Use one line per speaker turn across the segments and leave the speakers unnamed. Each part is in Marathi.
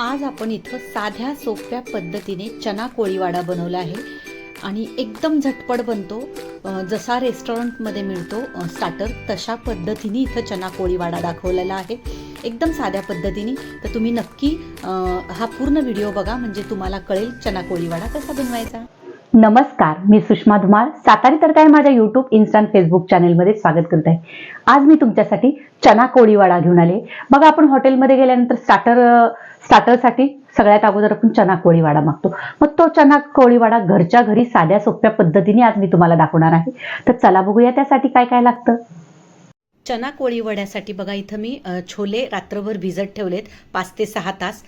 आज आपण इथं साध्या सोप्या पद्धतीने चना कोळीवाडा बनवला आहे. आणि एकदम झटपट बनतो. जसा रेस्टॉरंटमध्ये मिळतो स्टार्टर तशा पद्धतीने इथं चना कोळीवाडा दाखवलेला आहे. एकदम साध्या पद्धतीने. तर तुम्ही नक्की हा पूर्ण व्हिडिओ बघा. म्हणजे तुम्हाला कळेल चना कोळीवाडा कसा बनवायचा.
नमस्कार मी सुषमा धुमाळ. सातारी तर काय माझ्या युट्यूब इन्स्टा फेसबुक चॅनेलमध्ये स्वागत करत आहे. आज मी तुमच्यासाठी चना कोळीवाडा घेऊन आले. मग आपण हॉटेलमध्ये गेल्यानंतर स्टार्टर स्टार्टरसाठी सगळ्यात अगोदर आपण चना कोळीवाडा मागतो. मग तो चना कोळीवाडा घरच्या घरी साध्या सोप्या पद्धतीने आज मी तुम्हाला दाखवणार आहे. तर चला बघूया त्यासाठी काय काय लागतं.
चना कोळी वड्यासाठी बघा इथं मी छोले रात्रभर भिजत ठेवलेत पाच ते सहा तास.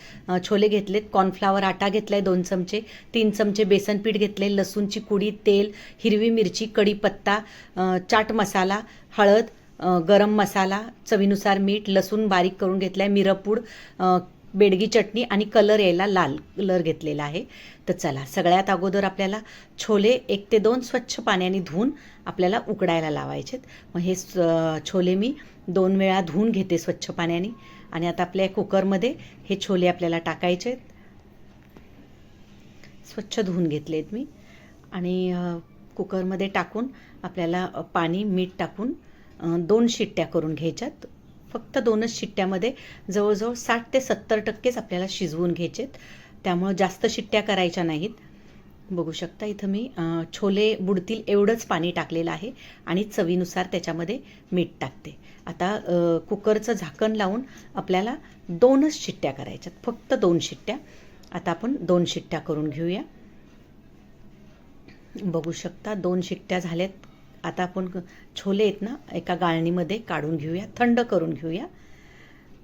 छोले घेतलेत कॉर्नफ्लावर आटा घेतलाय दोन चमचे तीन चमचे बेसन पीठ घेतले लसूणची कुडी तेल हिरवी मिरची कढीपत्ता चाट मसाला हळद गरम मसाला चवीनुसार मीठ लसूण बारीक करून घेतलाय मिरपूड बेडगी चटणी आणि कलर यायला लाल कलर घेतलेला आहे. तर चला सगळ्यात अगोदर आपल्याला छोले एक ते दोन स्वच्छ पाण्याने धुवून आपल्याला उकडायला लावायचेत. मग हे छोले मी दोन वेळा धुवून घेते स्वच्छ पाण्याने. आणि आता आपल्या कुकरमध्ये हे छोले आपल्याला टाकायचे स्वच्छ धुवून घेतलेत मी. आणि कुकरमध्ये टाकून आपल्याला पाणी मीठ टाकून दोन शिट्ट्या करून घ्यायच्यात. फक्त दोनच शिट्ट्यामध्ये जवळजवळ साठ ते सत्तर टक्केच आपल्याला शिजवून घ्यायचेत. त्यामुळं जास्त शिट्ट्या करायच्या नाहीत. बघू शकता इथं मी छोले बुडतील एवढंच पाणी टाकलेलं आहे आणि चवीनुसार त्याच्यामध्ये मीठ टाकते. आता कुकरचं झाकण लावून आपल्याला दोनच शिट्ट्या करायच्यात. फक्त दोन शिट्ट्या. आता आपण दोन शिट्ट्या करून घेऊया. बघू शकता दोन शिट्ट्या झाल्यात. आता आपण छोले आहेत ना एका गाळणीमध्ये काढून घेऊया थंड करून घेऊया.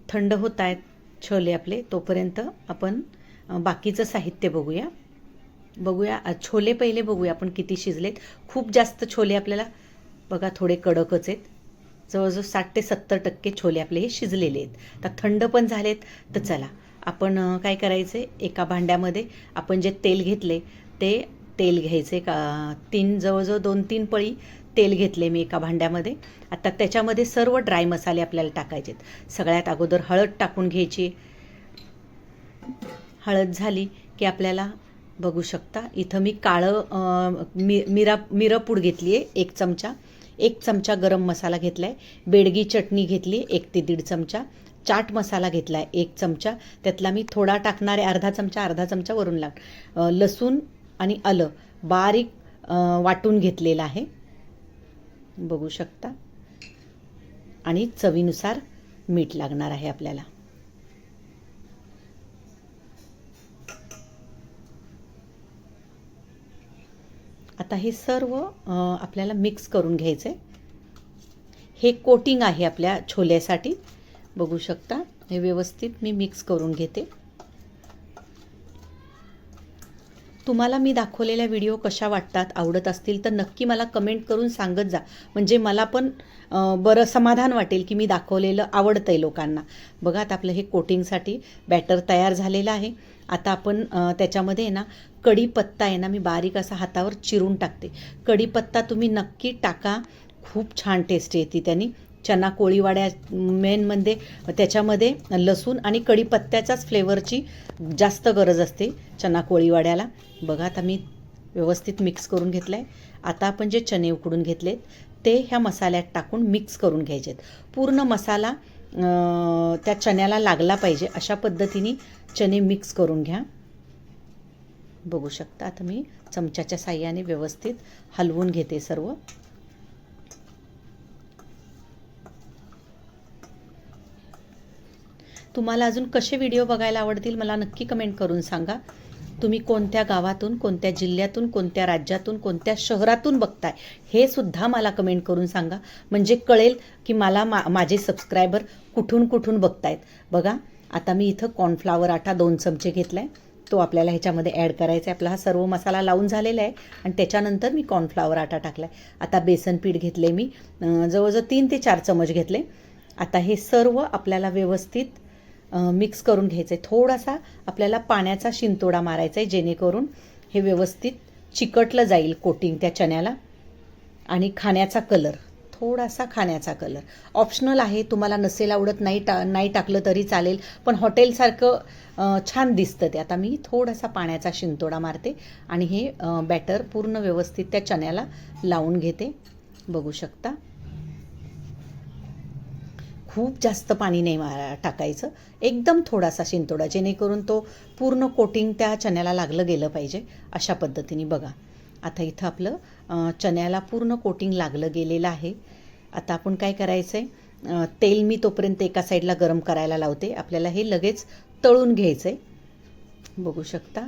थंड होत आहेत छोले आपले तोपर्यंत आपण बाकीचं साहित्य बघूया. बघूया छोले पहिले बघूया आपण किती शिजलेत. खूप जास्त छोले आपल्याला बघा थोडे कडकच आहेत. जवळजवळ साठ ते सत्तर टक्के छोले आपले हे शिजलेले आहेत. तर थंड पण झालेत तर चला. आपण काय काय करायचे? एका भांड्यामध्ये आपण जे तेल घेतले ते तेल घ्यायचे. का तीन जवळजवळ दोन तीन पळी तेल घेतले मी एका भांड्यामध्ये. आता त्याच्यामध्ये सर्व ड्राय मसाले आपल्याला टाकायचेत. सगळ्यात अगोदर हळद टाकून घ्यायची. हळद झाली की आपल्याला बघू शकता इथं मी काळं मि मिरा मिरपूड घेतली आहे एक चमचा. एक चमचा गरम मसाला घेतला आहे बेडगी चटणी घेतली एक ते दीड चमचा. चाट मसाला घेतला आहे एक चमचा. त्यातला मी थोडा टाकणार आहे अर्धा चमचा अर्धा चमचा वरून लाग लसूण आणि आलं बारीक वाटून घेतलेलं आहे. बघू शकता. आणि चवीनुसार मीठ लागणार आहे आपल्याला. आता हे सर्व आपल्याला मिक्स करून घ्यायचं. आहे हे कोटिंग आहे आपल्या छोल्यासाठी. बघू शकता हे व्यवस्थित मी मिक्स करून घेते. तुम्हाला मी दाखवलेल्या व्हिडिओ कशा वाटतात आवडत असतील तर नक्की मला कमेंट करून सांगत जा. म्हणजे मला पण बरं समाधान वाटेल की मी दाखवलेलं आवडतं आहे लोकांना. बघा आता आपलं हे कोटिंगसाठी बॅटर तयार झालेलं आहे. आता आपण त्याच्यामध्ये आहे ना कढीपत्ता आहे ना मी बारीक असा हातावर चिरून टाकते. कढीपत्ता तुम्ही नक्की टाका. खूप छान टेस्ट येते त्यांनी. चना कोळीवाड्या मेन म्हणजे त्याच्यामध्ये लसूण आणि कढीपत्त्याचाच फ्लेवरची जास्त गरज असते चना कोळीवाड्याला. बघा आता मी व्यवस्थित मिक्स करून घेतलं आहे आता आपण जे चणे उकडून घेतलेत ते ह्या मसाल्यात टाकून मिक्स करून घ्यायचेत. पूर्ण मसाला त्या चण्याला लागला पाहिजे अशा पद्धतीने चणे मिक्स करून घ्या. बघू शकता आता मी चमच्याच्या साह्याने व्यवस्थित हलवून घेते सर्व. तुम्हाला अजून कसे व्हिडिओ बघायला आवडतील मला नक्की कमेंट करून सांगा. तुम्ही कोणत्या गावातून कोणत्या जिल्ह्यातून कोणत्या राज्यातून कोणत्या शहरातून बघताय हे सुद्धा मला कमेंट करून सांगा. म्हणजे कळेल की मला मा माझे सबस्क्रायबर कुठून कुठून बघतायत. बघा आता मी इथं कॉर्नफ्लावर आटा दोन चमचे घेतला आहे तो आपल्याला ह्याच्यामध्ये ॲड करायचा आहे. आपला हा सर्व मसाला लावून झालेला आहे. आणि त्याच्यानंतर मी कॉर्नफ्लावर आटा टाकला आहे आता बेसन पीठ घेतले मी. जवळजवळ तीन ते चार चमच घेतले. आता हे सर्व आपल्याला व्यवस्थित मिक्स करून घ्यायचं आहे थोडासा आपल्याला पाण्याचा शिंतोडा मारायचा आहे जेणेकरून हे व्यवस्थित चिकटलं जाईल कोटिंग त्या चण्याला. आणि खाण्याचा कलर थोडासा खाण्याचा कलर ऑप्शनल आहे तुम्हाला नसेल आवडत नाही टा नाही टाकलं तरी चालेल. पण हॉटेलसारखं छान दिसतं ते. आता मी थोडासा पाण्याचा शिंतोडा मारते आणि हे बॅटर पूर्ण व्यवस्थित त्या चण्याला लावून घेते. बघू शकता. खूप जास्त पाणी नाही मारा टाकायचं. एकदम थोडासा शिंतोडा जेणेकरून तो पूर्ण कोटिंग त्या चण्याला लागलं गेलं पाहिजे अशा पद्धतीने बघा. आता इथं आपलं चण्याला पूर्ण कोटिंग लागलं गेलेलं आहे. आता आपण काय करायचं आहे तेल मी तोपर्यंत एका साईडला गरम करायला लावते. आपल्याला हे लगेच तळून घ्यायचं आहे बघू शकता.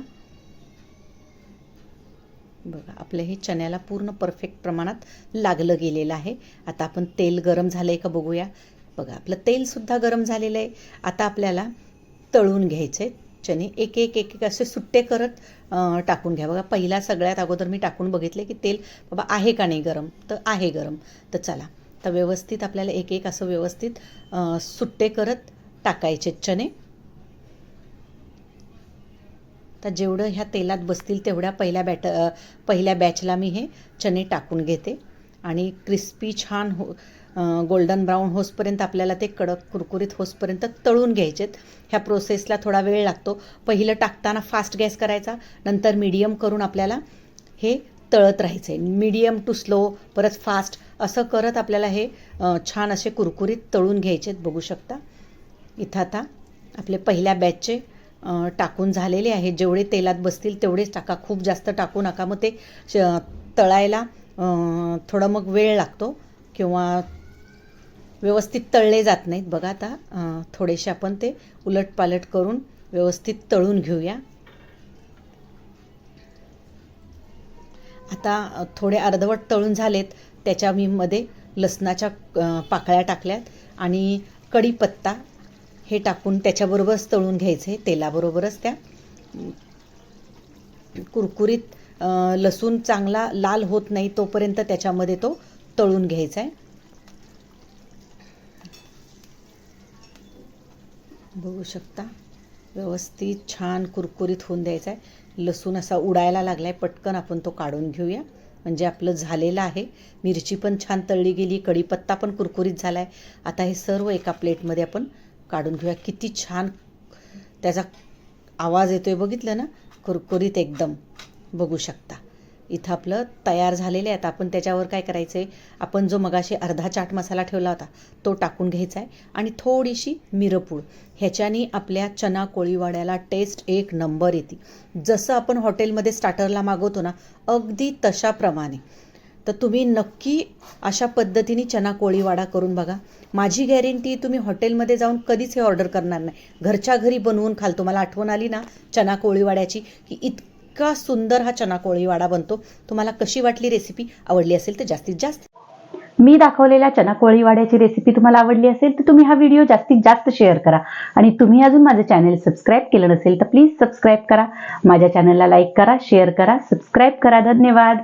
बघा आपलं हे चण्याला पूर्ण परफेक्ट प्रमाणात लागलं गेलेलं आहे. आता आपण तेल गरम झालं आहे का बघूया. बघा आपलं तेलसुद्धा गरम झालेलं आहे. आता आपल्याला तळून घ्यायचे चणे एक एक एक एक असे सुट्टे करत टाकून घ्या. बघा पहिला सगळ्यात अगोदर मी टाकून बघितले की तेल बाबा आहे का नाही गरम? तर आहे गरम. तर चला तर व्यवस्थित आपल्याला एक एक असं व्यवस्थित सुट्टे करत टाकायचे चणे. तर जेवढं ह्या तेलात बसतील तेवढ्या पहिल्या बॅट पहिल्या बॅचला मी हे चणे टाकून घेते. आणि क्रिस्पी छान हो गोल्डन ब्राऊन होसपर्यंत आपल्याला ते कडक कुरकुरीत होसपर्यंत तळून घ्यायचेत. ह्या प्रोसेसला थोडा वेळ लागतो. पहिलं टाकताना फास्ट गॅस करायचा. नंतर मीडियम करून आपल्याला हे तळत राहायचं. आहे मीडियम टू स्लो परत फास्ट असं करत आपल्याला हे छान असे कुरकुरीत तळून घ्यायचेत. बघू शकता. इथं आता आपले पहिल्या बॅचचे टाकून झालेले आहे. जेवढे तेलात बसतील तेवढेच टाका. खूप जास्त टाकू नका. मग ते श- तळायला थोडं मग वेळ लागतो. किंवा व्यवस्थित तळले जात नाहीत. बघा आता थोडेसे आपण ते उलटपालट करून व्यवस्थित तळून घेऊया. आता थोडे अर्धवट तळून झालेत. त्याच्या मी मध्ये लसणाच्या पाकळ्या टाकल्यात आणि कढीपत्ता हे टाकून त्याच्याबरोबरच तळून घ्यायचे तेलाबरोबरच त्या. कुरकुरीत लसूण चांगला लाल होत नाही तोपर्यंत त्याच्यामध्ये तो तळून घ्यायचा आहे. बघू शकता. व्यवस्थित छान कुरकुरीत होऊन द्यायचा आहे. लसूण असा उडायला लागला आहे पटकन आपण तो काढून घेऊया. म्हणजे आपलं झालेलं आहे. मिरची पण छान तळली गेली. कढीपत्ता पण कुरकुरीत झाला आहे आता हे सर्व एका प्लेटमध्ये आपण काढून घेऊया. किती छान त्याचा आवाज येतो आहे बघितलं ना? कुरकुरीत एकदम. बघू शकता. इथं आपलं तयार झालेले आहे आता आपण त्याच्यावर काय करायचं आहे आपण जो मगाशी अर्धा चाट मसाला ठेवला होता तो टाकून घ्यायचा आहे आणि थोडीशी मिरपूड. ह्याच्याने आपल्या चना कोळीवाड्याला टेस्ट एक नंबर येते. जसं आपण हॉटेलमध्ये स्टार्टरला मागवतो ना अगदी तशाप्रमाणे तर तुम्ही नक्की अशा पद्धतीने चना कोळीवाडा करून बघा. माझी गॅरंटी तुम्ही हॉटेलमध्ये जाऊन कधीच हे ऑर्डर करणार नाही. घरच्या घरी बनवून खाल तुम्हाला आठवण आली ना चना कोळीवाड्याची की इतका सुंदर हा चना कोळीवाडा बनतो. तुम्हाला कशी वाटली रेसिपी आवडली असेल तर जास्तीत जास्त.
मी दाखवलेल्या चना कोळीवाड्याची रेसिपी तुम्हाला आवडली असेल तर तुम्ही हा व्हिडिओ जास्तीत जास्त शेअर करा. आणि तुम्ही अजून माझं चॅनल सबस्क्राईब केलं नसेल तर प्लीज सबस्क्राईब करा. माझ्या चॅनलला लाईक करा शेअर करा सबस्क्राईब करा. धन्यवाद.